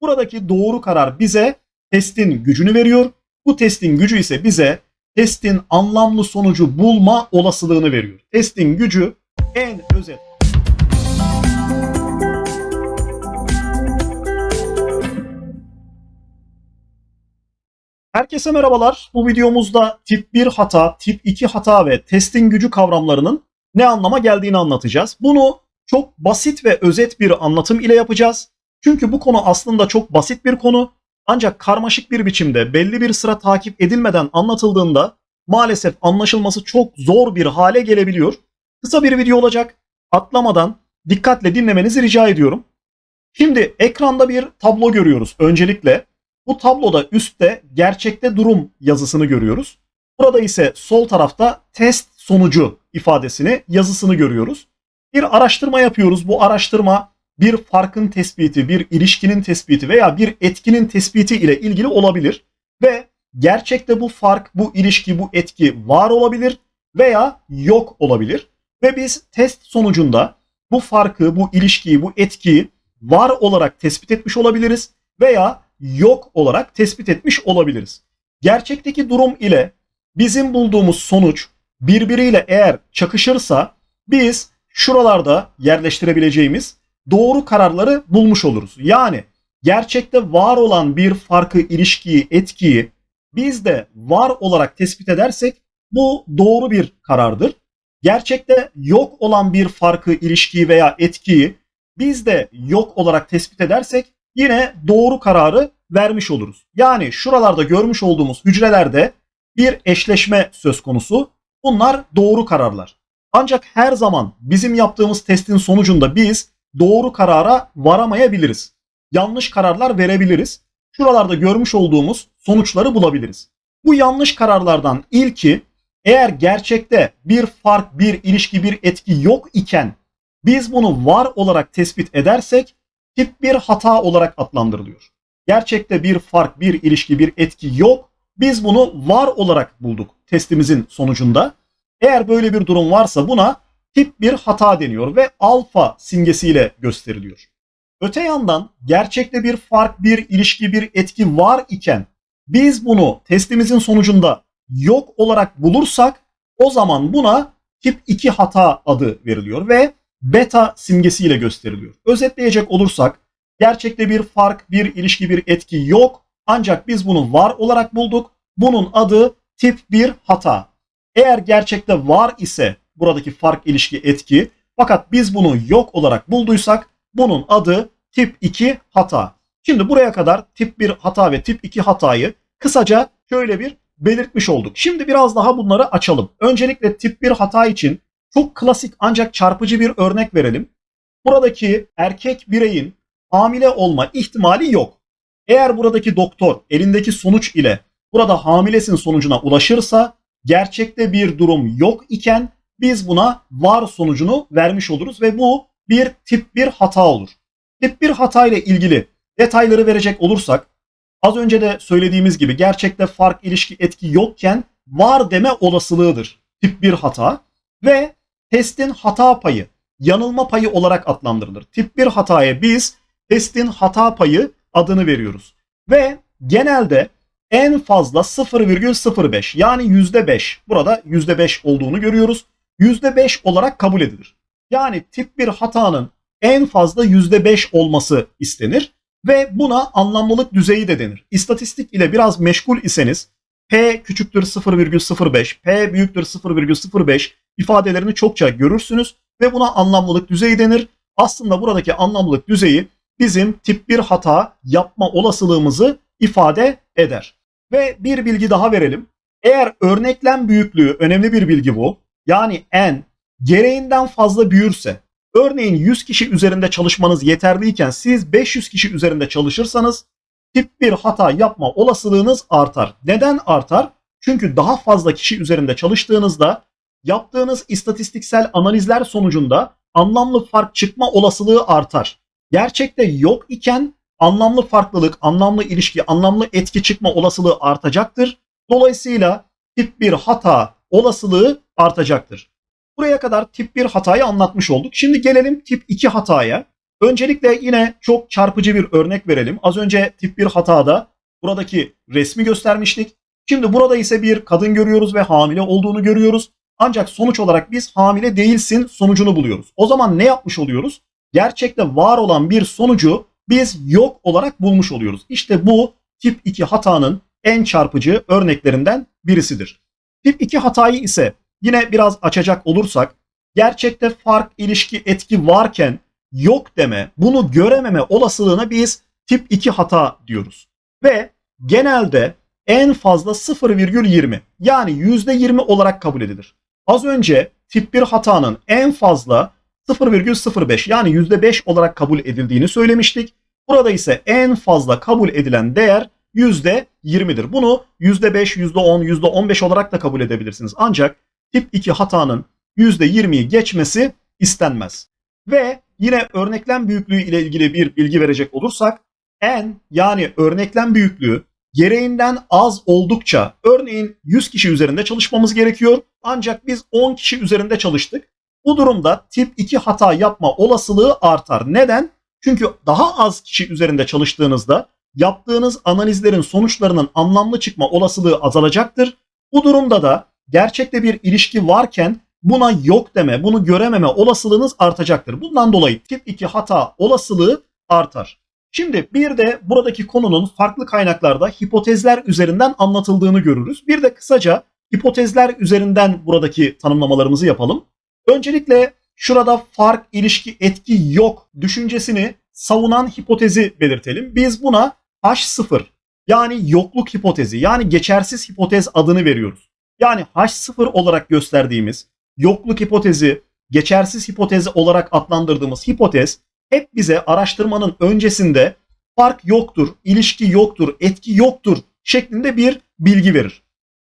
Buradaki doğru karar bize testin gücünü veriyor. Bu testin gücü ise bize testin anlamlı sonucu bulma olasılığını veriyor. Testin gücü en özet Herkese merhabalar. Bu videomuzda tip 1 hata, tip 2 hata ve testin gücü kavramlarının ne anlama geldiğini anlatacağız. Bunu çok basit ve özet bir anlatım ile yapacağız. Çünkü bu konu aslında çok basit bir konu. Ancak karmaşık bir biçimde belli bir sıra takip edilmeden anlatıldığında maalesef anlaşılması çok zor bir hale gelebiliyor. Kısa bir video olacak. Atlamadan dikkatle dinlemenizi rica ediyorum. Şimdi ekranda bir tablo görüyoruz öncelikle. Bu tabloda üstte gerçekte durum yazısını görüyoruz. Burada ise sol tarafta test sonucu ifadesini, yazısını görüyoruz. Bir araştırma yapıyoruz. Bu araştırma bir farkın tespiti, bir ilişkinin tespiti veya bir etkinin tespiti ile ilgili olabilir. Ve gerçekte bu fark, bu ilişki, bu etki var olabilir veya yok olabilir. Ve biz test sonucunda bu farkı, bu ilişkiyi, bu etkiyi var olarak tespit etmiş olabiliriz veya yok olarak tespit etmiş olabiliriz. Gerçekteki durum ile bizim bulduğumuz sonuç birbiriyle eğer çakışırsa biz şuralarda yerleştirebileceğimiz doğru kararları bulmuş oluruz. Yani gerçekte var olan bir farkı, ilişkiyi, etkiyi biz de var olarak tespit edersek bu doğru bir karardır. Gerçekte yok olan bir farkı, ilişkiyi veya etkiyi biz de yok olarak tespit edersek yine doğru kararı vermiş oluruz. Yani şuralarda görmüş olduğumuz hücrelerde bir eşleşme söz konusu. Bunlar doğru kararlar. Ancak her zaman bizim yaptığımız testin sonucunda biz doğru karara varamayabiliriz. Yanlış kararlar verebiliriz. Şuralarda görmüş olduğumuz sonuçları bulabiliriz. Bu yanlış kararlardan ilki eğer gerçekte bir fark, bir ilişki, bir etki yok iken biz bunu var olarak tespit edersek tip bir hata olarak adlandırılıyor. Gerçekte bir fark, bir ilişki, bir etki yok. Biz bunu var olarak bulduk testimizin sonucunda. Eğer böyle bir durum varsa buna tip bir hata deniyor ve alfa simgesiyle gösteriliyor. Öte yandan gerçekte bir fark, bir ilişki, bir etki var iken biz bunu testimizin sonucunda yok olarak bulursak o zaman buna tip 2 hata adı veriliyor ve beta simgesiyle gösteriliyor. Özetleyecek olursak gerçekte bir fark, bir ilişki, bir etki yok ancak biz bunu var olarak bulduk. Bunun adı tip 1 hata. Eğer gerçekte var ise buradaki fark, ilişki, etki fakat biz bunu yok olarak bulduysak bunun adı tip 2 hata. Şimdi buraya kadar tip 1 hata ve tip 2 hatayı kısaca şöyle bir belirtmiş olduk. Şimdi biraz daha bunları açalım. Öncelikle tip 1 hata için çok klasik ancak çarpıcı bir örnek verelim. Buradaki erkek bireyin hamile olma ihtimali yok. Eğer buradaki doktor elindeki sonuç ile burada hamilesin sonucuna ulaşırsa gerçekte bir durum yok iken biz buna var sonucunu vermiş oluruz ve bu bir tip 1 hata olur. Tip 1 hata ile ilgili detayları verecek olursak az önce de söylediğimiz gibi gerçekte fark, ilişki, etki yokken var deme olasılığıdır tip 1 hata ve testin hata payı yanılma payı olarak adlandırılır. Tip 1 hataya biz testin hata payı adını veriyoruz. Ve genelde en fazla 0,05 yani %5 burada %5 olduğunu görüyoruz. %5 olarak kabul edilir. Yani tip 1 hatanın en fazla %5 olması istenir ve buna anlamlılık düzeyi de denir. İstatistik ile biraz meşgul iseniz P küçüktür 0,05, P büyüktür 0,05 ifadelerini çokça görürsünüz ve buna anlamlılık düzeyi denir. Aslında buradaki anlamlılık düzeyi bizim tip 1 hata yapma olasılığımızı ifade eder. Ve bir bilgi daha verelim. Eğer örneklem büyüklüğü önemli bir bilgi bu. Yani n gereğinden fazla büyürse örneğin 100 kişi üzerinde çalışmanız yeterliyken siz 500 kişi üzerinde çalışırsanız tip 1 hata yapma olasılığınız artar. Neden artar? Çünkü daha fazla kişi üzerinde çalıştığınızda yaptığınız istatistiksel analizler sonucunda anlamlı fark çıkma olasılığı artar. Gerçekte yok iken anlamlı farklılık, anlamlı ilişki, anlamlı etki çıkma olasılığı artacaktır. Dolayısıyla tip 1 hata olasılığı artacaktır. Buraya kadar tip 1 hatayı anlatmış olduk. Şimdi gelelim tip 2 hataya. Öncelikle yine çok çarpıcı bir örnek verelim. Az önce tip 1 hatada buradaki resmi göstermiştik. Şimdi burada ise bir kadın görüyoruz ve hamile olduğunu görüyoruz. Ancak sonuç olarak biz hamile değilsin sonucunu buluyoruz. O zaman ne yapmış oluyoruz? Gerçekte var olan bir sonucu biz yok olarak bulmuş oluyoruz. İşte bu tip 2 hatanın en çarpıcı örneklerinden birisidir. Tip 2 hatayı ise yine biraz açacak olursak gerçekte fark, ilişki, etki varken yok deme, bunu görememe olasılığına biz tip 2 hata diyoruz. Ve genelde en fazla 0,20 yani %20 olarak kabul edilir. Az önce tip 1 hatanın en fazla 0,05 yani %5 olarak kabul edildiğini söylemiştik. Burada ise en fazla kabul edilen değer %20'dir. Bunu %5, %10, %15 olarak da kabul edebilirsiniz. Ancak tip 2 hatanın %20'yi geçmesi istenmez. Ve yine örneklem büyüklüğü ile ilgili bir bilgi verecek olursak en yani örneklem büyüklüğü gereğinden az oldukça örneğin 100 kişi üzerinde çalışmamız gerekiyor ancak biz 10 kişi üzerinde çalıştık. Bu durumda tip 2 hata yapma olasılığı artar. Neden? Çünkü daha az kişi üzerinde çalıştığınızda yaptığınız analizlerin sonuçlarının anlamlı çıkma olasılığı azalacaktır. Bu durumda da gerçekte bir ilişki varken buna yok deme, bunu görememe olasılığınız artacaktır. Bundan dolayı tip 2 hata olasılığı artar. Şimdi bir de buradaki konunun farklı kaynaklarda hipotezler üzerinden anlatıldığını görürüz. Bir de kısaca hipotezler üzerinden buradaki tanımlamalarımızı yapalım. Öncelikle şurada fark, ilişki, etki yok düşüncesini savunan hipotezi belirtelim. Biz buna H0 yani yokluk hipotezi yani geçersiz hipotez adını veriyoruz. Yani H0 olarak gösterdiğimiz yokluk hipotezi, geçersiz hipotezi olarak adlandırdığımız hipotez hep bize araştırmanın öncesinde fark yoktur, ilişki yoktur, etki yoktur şeklinde bir bilgi verir.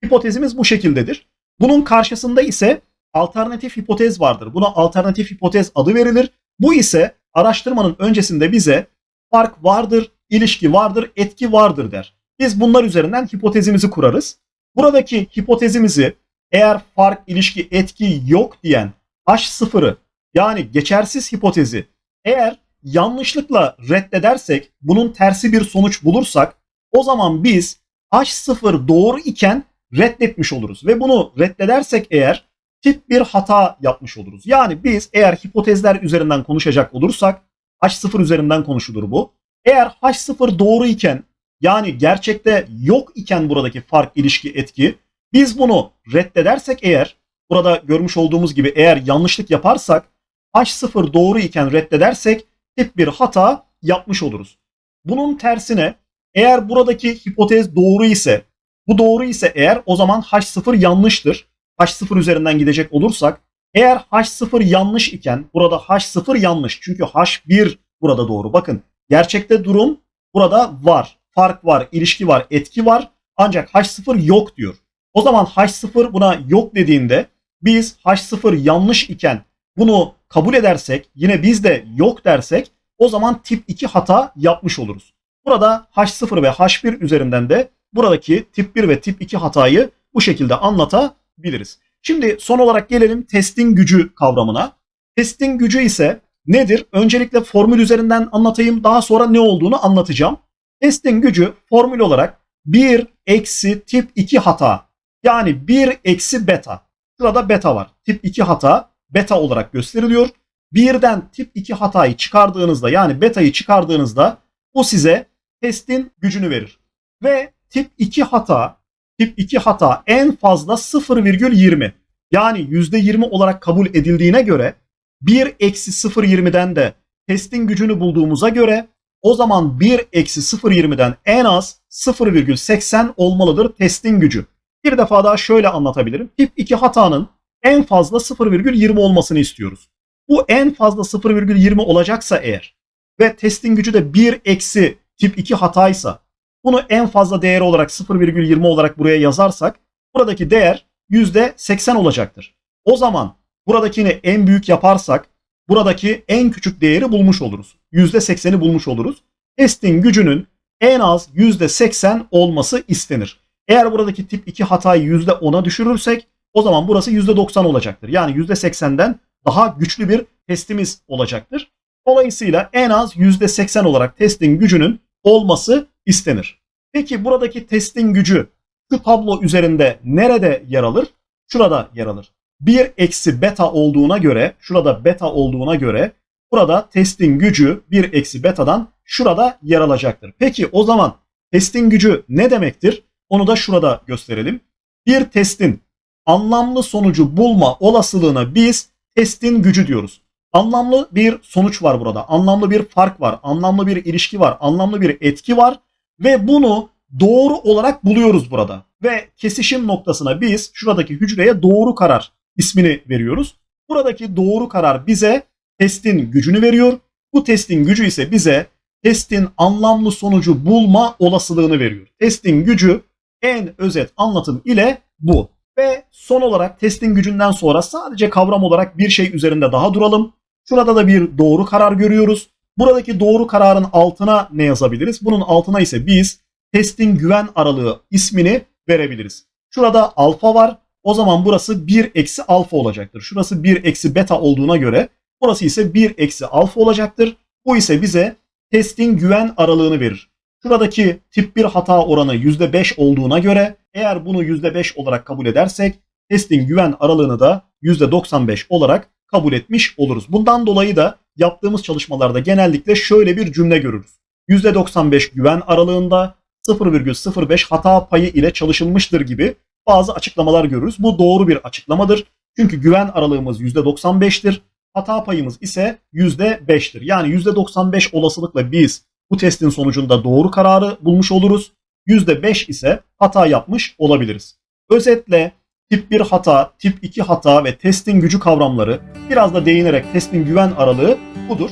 Hipotezimiz bu şekildedir. Bunun karşısında ise alternatif hipotez vardır. Buna alternatif hipotez adı verilir. Bu ise araştırmanın öncesinde bize fark vardır, ilişki vardır, etki vardır der. Biz bunlar üzerinden hipotezimizi kurarız. Buradaki hipotezimizi eğer fark, ilişki, etki yok diyen H0'ı yani geçersiz hipotezi eğer yanlışlıkla reddedersek, bunun tersi bir sonuç bulursak o zaman biz H0 doğru iken reddetmiş oluruz. Ve bunu reddedersek eğer tip bir hata yapmış oluruz. Yani biz eğer hipotezler üzerinden konuşacak olursak H0 üzerinden konuşulur bu. Eğer H0 doğru iken yani gerçekte yok iken buradaki fark, ilişki, etki biz bunu reddedersek eğer burada görmüş olduğumuz gibi eğer yanlışlık yaparsak H0 doğru iken reddedersek tip bir hata yapmış oluruz. Bunun tersine eğer buradaki hipotez doğru ise bu doğru ise eğer o zaman H0 yanlıştır. H0 üzerinden gidecek olursak eğer H0 yanlış iken burada H0 yanlış. Çünkü H1 burada doğru. Bakın gerçekte durum burada var. Fark var, ilişki var, etki var. Ancak H0 yok diyor. O zaman H0 buna yok dediğinde biz H0 yanlış iken bunu kabul edersek yine biz de yok dersek o zaman tip 2 hata yapmış oluruz. Burada H0 ve H1 üzerinden de buradaki tip 1 ve tip 2 hatayı bu şekilde anlatabiliriz. Şimdi son olarak gelelim testin gücü kavramına. Testin gücü ise nedir? Öncelikle formül üzerinden anlatayım. Daha sonra ne olduğunu anlatacağım. Testin gücü formül olarak 1 eksi tip 2 hata. Yani 1 eksi beta. Şurada beta var. Tip 2 hata beta olarak gösteriliyor. Birden tip 2 hatayı çıkardığınızda yani beta'yı çıkardığınızda bu size testin gücünü verir. Ve tip 2 hata tip 2 hata en fazla 0,20 yani %20 olarak kabul edildiğine göre 1 eksi 0,20'den de testin gücünü bulduğumuza göre o zaman 1 eksi 0,20'den en az 0,80 olmalıdır testin gücü. Bir defa daha şöyle anlatabilirim. Tip 2 hatanın en fazla 0,20 olmasını istiyoruz. Bu en fazla 0,20 olacaksa eğer ve testin gücü de 1 eksi tip 2 hataysa bunu en fazla değeri olarak 0,20 olarak buraya yazarsak buradaki değer %80 olacaktır. O zaman buradakini en büyük yaparsak buradaki en küçük değeri bulmuş oluruz. %80'i bulmuş oluruz. Testin gücünün en az %80 olması istenir. Eğer buradaki tip 2 hatayı %10'a düşürürsek o zaman burası %90 olacaktır. Yani %80'den daha güçlü bir testimiz olacaktır. Dolayısıyla en az %80 olarak testin gücünün olması istenir. Peki buradaki testin gücü şu tablo üzerinde nerede yer alır? Şurada yer alır. 1 eksi beta olduğuna göre, şurada beta olduğuna göre burada testin gücü 1 eksi betadan şurada yer alacaktır. Peki o zaman testin gücü ne demektir? Onu da şurada gösterelim. Bir testin anlamlı sonucu bulma olasılığına biz testin gücü diyoruz. Anlamlı bir sonuç var burada. Anlamlı bir fark var. Anlamlı bir ilişki var. Anlamlı bir etki var. Ve bunu doğru olarak buluyoruz burada. Ve kesişim noktasına biz şuradaki hücreye doğru karar ismini veriyoruz. Buradaki doğru karar bize testin gücünü veriyor. Bu testin gücü ise bize testin anlamlı sonucu bulma olasılığını veriyor. Testin gücü en özet anlatım ile bu. Ve son olarak testin gücünden sonra sadece kavram olarak bir şey üzerinde daha duralım. Şurada da bir doğru karar görüyoruz. Buradaki doğru kararın altına ne yazabiliriz? Bunun altına ise biz testin güven aralığı ismini verebiliriz. Şurada alfa var. O zaman burası 1 eksi alfa olacaktır. Şurası 1 eksi beta olduğuna göre burası ise 1 eksi alfa olacaktır. Bu ise bize testin güven aralığını verir. Şuradaki tip 1 hata oranı %5 olduğuna göre eğer bunu %5 olarak kabul edersek testin güven aralığını da %95 olarak kabul etmiş oluruz. Bundan dolayı da yaptığımız çalışmalarda genellikle şöyle bir cümle görürüz. %95 güven aralığında 0,05 hata payı ile çalışılmıştır gibi bazı açıklamalar görürüz. Bu doğru bir açıklamadır. Çünkü güven aralığımız %95'tir. Hata payımız ise %5'tir. Yani %95 olasılıkla biz bu testin sonucunda doğru kararı bulmuş oluruz. %5 ise hata yapmış olabiliriz. Özetle tip 1 hata, tip 2 hata ve testin gücü kavramları biraz da değinerek testin güven aralığı budur.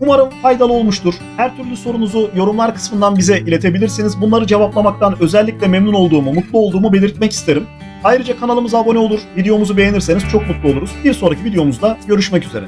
Umarım faydalı olmuştur. Her türlü sorunuzu yorumlar kısmından bize iletebilirsiniz. Bunları cevaplamaktan özellikle memnun olduğumu, mutlu olduğumu belirtmek isterim. Ayrıca kanalımıza abone olur, videomuzu beğenirseniz çok mutlu oluruz. Bir sonraki videomuzda görüşmek üzere.